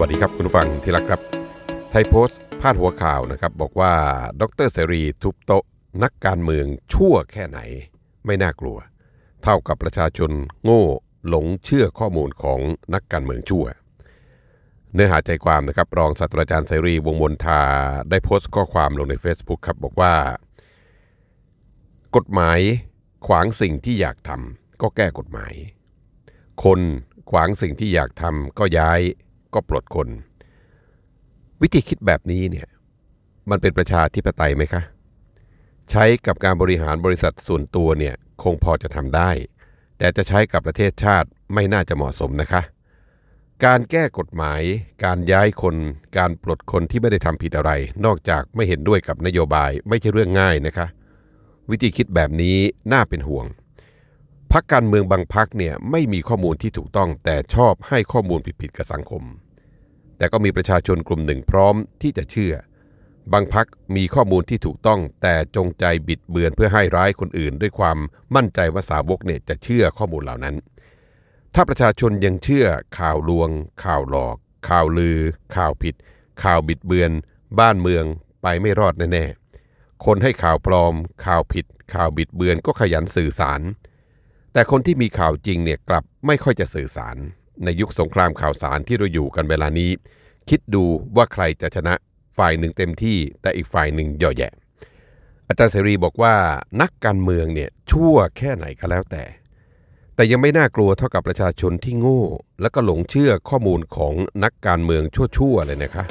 วัสดีครับคุณผู้ฟังที่รักครับ ไทยโพสต์พาดหัวข่าวนะครับ บอกว่าดรเสรีทุบโต๊ะนักการเมืองชั่วแค่ไหน ไม่น่ากลัว เท่ากับประชาชนโง่หลงเชื่อข้อมูลของนักการเมืองชั่ว เนื้อหาใจความนะครับรองศาสตราจารย์เสรีวงมนทาได้โพสต์ข้อความลงใน Facebook ครับบอกว่า กฎหมายขวางสิ่งที่อยากทำก็แก้กฎหมาย คนขวางสิ่งที่อยากทำก็ย้าย ก็ปลดคน วิธีคิดแบบนี้เนี่ยมันเป็นประชาธิปไตยไหมคะ ใช้กับการบริหารบริษัทส่วนตัวเนี่ยคงพอจะทำได้ แต่จะใช้กับประเทศชาติไม่น่าจะเหมาะสมนะคะ การแก้กฎหมาย การย้ายคน การปลดคนที่ไม่ได้ทำผิดอะไร นอกจากไม่เห็นด้วยกับนโยบายไม่ใช่เรื่องง่ายนะคะ วิธีคิดแบบนี้น่าเป็นห่วงพักการเมืองบางพักเนี่ยไม่มีข้อมูลที่ถูกต้องแต่ชอบให้ข้อมูลผิดๆกับสังคม แต่ก็มีประชาชนกลุ่มหนึ่งพร้อมที่จะเชื่อ บางพักมีข้อมูลที่ถูกต้องแต่จงใจบิดเบือนเพื่อให้ร้ายคนอื่น ด้วยความมั่นใจว่าสาวกเนี่ยจะเชื่อข้อมูลเหล่านั้น ถ้าประชาชนยังเชื่อข่าวลวง ข่าวหลอก ข่าวลือ ข่าวผิด ข่าวบิดเบือน บ้านเมืองไปไม่รอดแน่ๆ คนให้ข่าวปลอม ข่าวผิด ข่าวบิดเบือนก็ขยันสื่อสาร แต่คนที่มีข่าวจริงเนี่ยกลับไม่ค่อยจะสื่อสาร ในยุคสงครามข่าวสารที่เราอยู่กันเวลานี้ คิดดูว่าใครจะชนะฝ่ายหนึ่งเต็มที่แต่อีกฝ่ายหนึ่งย่อแย่อาจารย์เสรีบอกว่านักการเมืองเนี่ยชั่วแค่ไหนก็แล้วแต่ แต่ยังไม่น่ากลัวเท่ากับประชาชนที่โง่ และก็หลงเชื่อข้อมูลของนักการเมืองชั่วๆเลยนะคะ